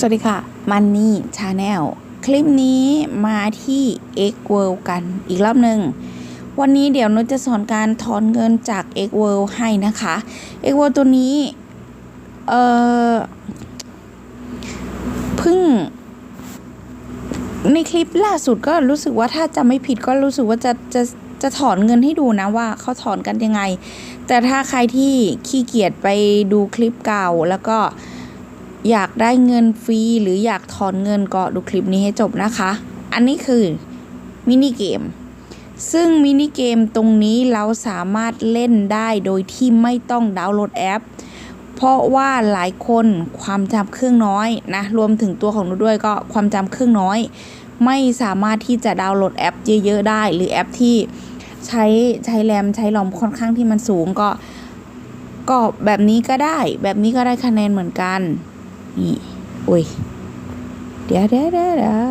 สวัสดีค่ะ มันนี่ชาแนลคลิปนี้มาที่ X World กันอีกรอบหนึ่ง วันนี้เดี๋ยวนุชจะสอนการถอนเงินจาก X World ให้นะคะ X World ตัวนี้ เอ่อพิ่ง ในคลิปล่าสุดก็รู้สึกว่าถ้าจำไม่ผิดก็รู้สึกว่าจะจะจะถอนเงินให้ดูนะว่าเขาถอนกันยังไง แต่ถ้าใครที่ขี้เกียจไปดูคลิปเก่าแล้วก็ อยากได้เงินฟรีหรืออยากถอนเงินก็ดูคลิปนี้ให้จบนะคะ อันนี้คือมินิเกม ซึ่งมินิเกมตรงนี้เราสามารถเล่นได้โดยที่ไม่ต้องดาวน์โหลดแอป เพราะว่าหลายคนความจำเครื่องน้อยนะ รวมถึงตัวของหนูด้วยก็ความจำเครื่องน้อย ไม่สามารถที่จะดาวน์โหลดแอปเยอะๆได้ หรือแอปที่ใช้ใช้แรมใช้รอมค่อนข้างที่มันสูงก็ก็แบบนี้ก็ได้ แบบนี้ก็ได้คะแนนเหมือนกัน นี่อุ้ยเดี๋ยวเดี๋ยวเดี๋ยว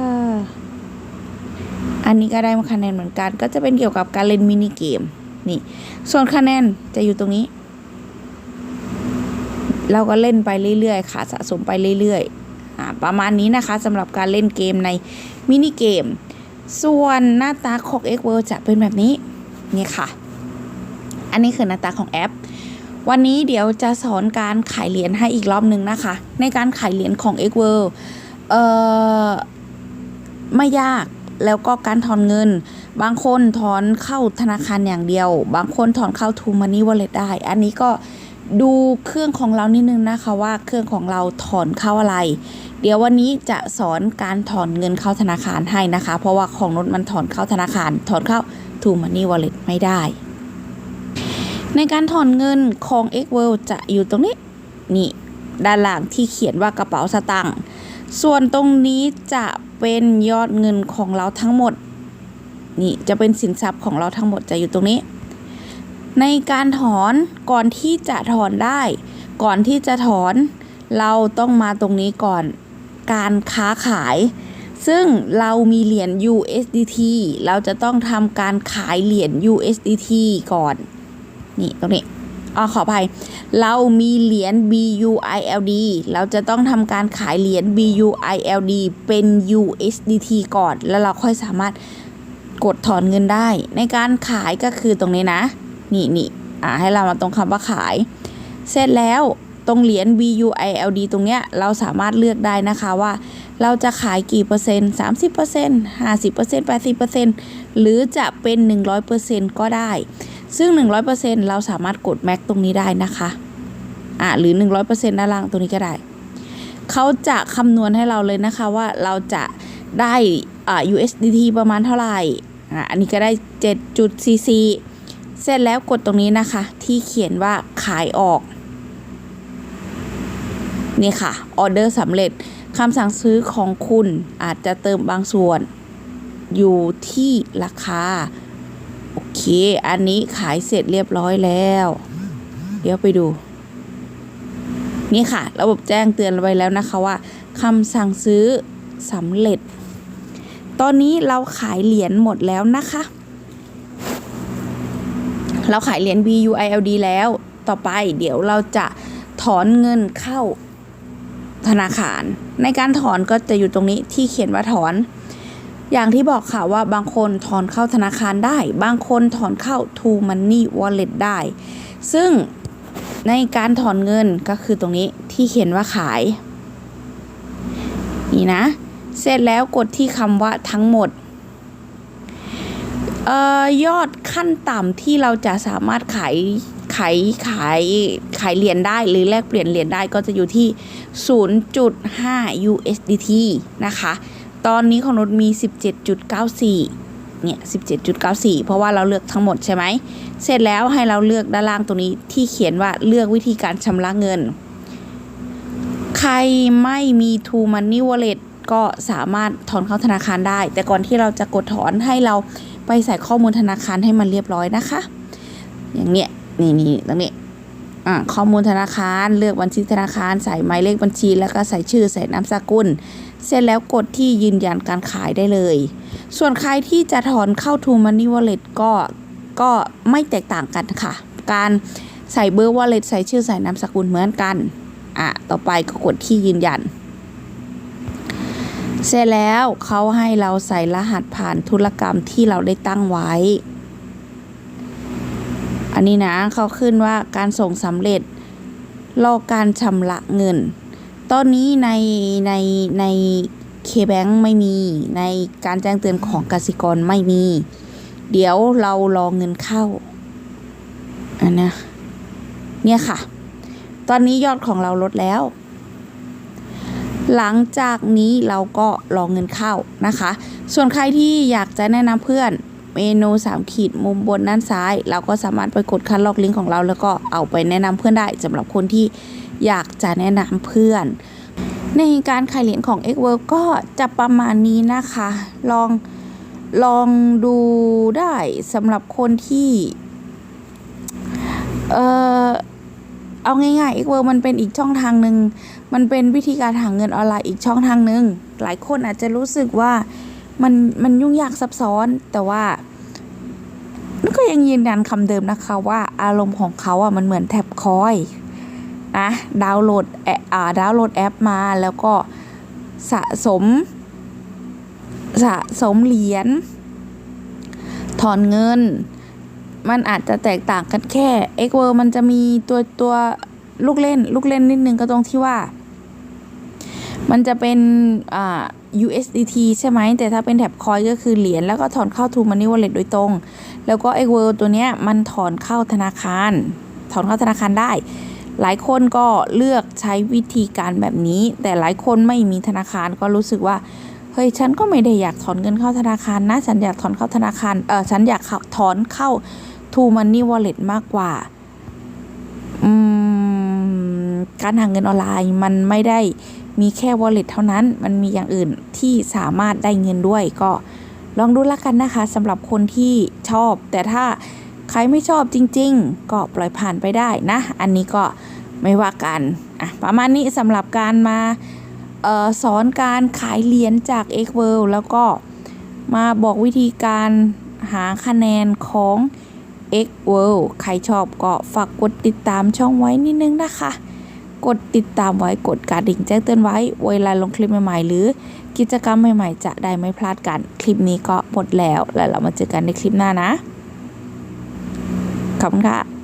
อันนี้ก็ได้มาคะแนนเหมือนกัน ก็จะเป็นเกี่ยวกับการเล่นมินิเกมนี่ ส่วนคะแนนจะอยู่ตรงนี้ เราก็เล่นไปเรื่อยๆ ค่ะสะสมไปเรื่อยๆอ่าประมาณนี้นะคะสำหรับการเล่นเกมในมินิเกม ส่วนหน้าตาของ X World จะเป็นแบบนี้ นี่ค่ะ อันนี้คือหน้าตาของแอป วันนี้เดี๋ยวจะสอนการขายเหรียญให้อีกรอบหนึ่งนะคะ ในการขายเหรียญของ X World เอ่อไม่ยากแล้วก็การถอนเงิน บางคนถอนเข้าธนาคารอย่างเดียว บางคนถอนเข้า True Money Wallet ได้ อันนี้ก็ดูเครื่องของเรานิดนึงนะคะว่าเครื่องของเราถอนเข้าอะไร เดี๋ยววันนี้จะสอนการถอนเงินเข้าธนาคารให้นะคะ เพราะว่าของนนมันถอนเข้าธนาคาร ถอนเข้า True Money Wallet ไม่ได้ ในการถอนเงินของ X World จะอยู่ตรงนี้ นี่ ด้านหล่างที่เขียนว่ากระเป๋าสตางค์ส่วนตรงนี้จะเป็นยอดเงินของเราทั้งหมด นี่จะเป็นสินทรัพย์ของเราทั้งหมดจะอยู่ตรงนี้ ในการถอนก่อนที่จะถอนได้ ก่อนที่จะถอน เราต้องมาตรงนี้ก่อนการค้าขาย ซึ่งเรามีเหรียญ USDT เราจะต้องทำการขายเหรียญ USDT ก่อน นี่ตรงนี้อ๋อขออภัย เรามีเหรียญ BUILD เราจะต้องทำการขายเหรียญ BUILD เป็น USDT ก่อน แล้วเราค่อยสามารถกดถอนเงินได้ ในการขายก็คือตรงนี้นะ นี่นี่อ่าให้เรามาตรงคำว่าขาย เสร็จแล้วตรงเหรียญ BUILD ตรงเนี้ยเราสามารถเลือกได้นะคะว่า เราจะขายกี่เปอร์เซ็นต์30% 50% 80%หรือจะเป็น 100%ก็ได้ ซึ่ง 100%เราสามารถกดแม็กตรงนี้ได้นะคะอะหรือ 100%ด้านล่างตรงนี้ก็ได้ เขาจะคำนวณให้เราเลยนะคะว่าเราจะได้อ่า USDT ประมาณเท่าไหร่อะอันนี้ก็ได้7.44เสร็จแล้วกดตรงนี้นะคะ ที่เขียนว่าขายออก นี่ค่ะออเดอร์สำเร็จคำสั่งซื้อของคุณอาจจะเติมบางส่วนอยู่ที่ราคา เค อันนี้ขายเสร็จเรียบร้อยแล้ว เดี๋ยวไปดู นี่ค่ะ ระบบแจ้งเตือนไว้แล้วนะคะว่าคำสั่งซื้อสำเร็จ ตอนนี้เราขายเหรียญหมดแล้วนะคะ เราขายเหรียญ BUILD แล้ว ต่อไปเดี๋ยวเราจะถอนเงินเข้าธนาคาร ในการถอนก็จะอยู่ตรงนี้ที่เขียนว่าถอน อย่างที่บอกค่ะว่าบางคนถอนเข้าธนาคารได้ บางคนถอนเข้า True Money Wallet ได้ ซึ่งในการถอนเงินก็คือตรงนี้ที่เขียนว่าขาย นี่นะ เสร็จแล้วกดที่คำว่าทั้งหมดออยอดขั้นต่ำที่เราจะสามารถขายขายขายขายเหรียญได้หรือแลกเปลี่ยนเหรียญได้ก็จะอยู่ที่ 0.5 USDT นะคะ ตอนนี้ของนุชมี 17.94 เนี่ย 17.94 เพราะว่าเราเลือกทั้งหมดใช่ไหม เสร็จแล้วให้เราเลือกด้านล่างตรงนี้ที่เขียนว่าเลือกวิธีการชำระเงิน ใครไม่มี True Money Wallet ก็สามารถถอนเข้าธนาคารได้ แต่ก่อนที่เราจะกดถอนให้เราไปใส่ข้อมูลธนาคารให้มันเรียบร้อยนะคะ อย่างเนี้ยนี่นี่ตรงนี้อ่าข้อมูลธนาคารเลือกบัญชีธนาคาร ใส่หมายเลขบัญชี แล้วก็ใส่ชื่อใส่นามสกุล เสร็จแล้วกดที่ยืนยันการขายได้เลย ส่วนใครที่จะถอนเข้า True Money Wallet ก็ก็ไม่แตกต่างกันค่ะ การใส่เบอร์ wallet ใส่ชื่อใส่นามสกุลเหมือนกันอะต่อไปก็กดที่ยืนยัน เสร็จแล้วเขาให้เราใส่รหัสผ่านธุรกรรมที่เราได้ตั้งไว้ อันนี้นะเขาขึ้นว่าการส่งสำเร็จรอการชำระเงิน ตอนนี้ในในในเคแบงไม่มีในการแจ้งเตือนของกสิกรไม่มี เดี๋ยวเรารอเงินเข้าอันนะเนี่ยค่ะ ตอนนี้ยอดของเราลดแล้ว หลังจากนี้เราก็รอเงินเข้านะคะ ส่วนใครที่อยากจะแนะนำเพื่อนเมนู3ขีดมุมบนด้านซ้าย เราก็สามารถไปกดคัดลอกลิงก์ของเรา แล้วก็เอาไปแนะนำเพื่อนได้สำหรับคนที่ อยากจะแนะนำเพื่อน ในการขายเหรียญของ x w o r l d ก็จะประมาณนี้นะคะ ลองลองดูได้สำหรับคนที่ เออเอาง่ายๆ x w o r l d มันเป็นอีกช่องทางหนึ่ง มันเป็นวิธีการหาเงินออนไลน์อีกช่องทางหนึ่ง หลายคนอาจจะรู้สึกว่ามันมันยุ่งยากซับซ้อนแต่ว่าก็ยังยืนยันคำเดิมนะคะว่าอารมณ์ของเขาอะมันเหมือนแท็บคอย นะดาวน์โหลดแอปอ่าดาวน์โหลดแอปมาแล้วก็สะสม สะสมเหรียญถอนเงิน มันอาจจะแตกต่างกันแค่ x w o r l d มันจะมีตัวตัวลูกเล่น ลูกเล่นนิดนึงก็ตรงที่ว่า มันจะเป็นอ่า USDT ใช่ไหม แต่ถ้าเป็นแท็บคอยก็คือเหรียญแล้วก็ถอนเข้า True Money Wallet โดยตรง แล้วก็ x w o r l d ตัวเนี้ยมันถอนเข้าธนาคาร ถอนเข้าธนาคารได้ หลายคนก็เลือกใช้วิธีการแบบนี้ แต่หลายคนไม่มีธนาคารก็รู้สึกว่าเฮ้ยฉันก็ไม่ได้อยากถอนเงินเข้าธนาคารนะ ฉันอยากถอนเข้าธนาคารเออฉันอยากถอนเข้า True Money Wallet มากกว่าอืมการหาเงินออนไลน์มันไม่ได้มีแค่ wallet เท่านั้น มันมีอย่างอื่นที่สามารถได้เงินด้วยก็ลองดูละกันนะคะสำหรับคนที่ชอบ แต่ถ้า รไม่ชอบจริง ๆ ก็ปล่อยผ่านไปได้นะ อันนี้ก็ไม่ว่ากันอะประมาณนี้สำหรับการมาออสอนการขายเหรียญจาก x w o r l d แล้วก็มาบอกวิธีการหาคะแนนของ X World ใครชอบก็ฝากกดติดตามช่องไว้นิดนึงนะคะ กดติดตามไว้กดกระดิ่งแจ้งเตือนไว้ เวลาลงคลิปใหม่ๆ หรือกิจกรรมใหม่ๆ จะได้ไม่พลาดกัน คลิปนี้ก็หมดแล้ว แล้วเรามาเจอกันในคลิปหน้านะ ขอบคุณค่ะ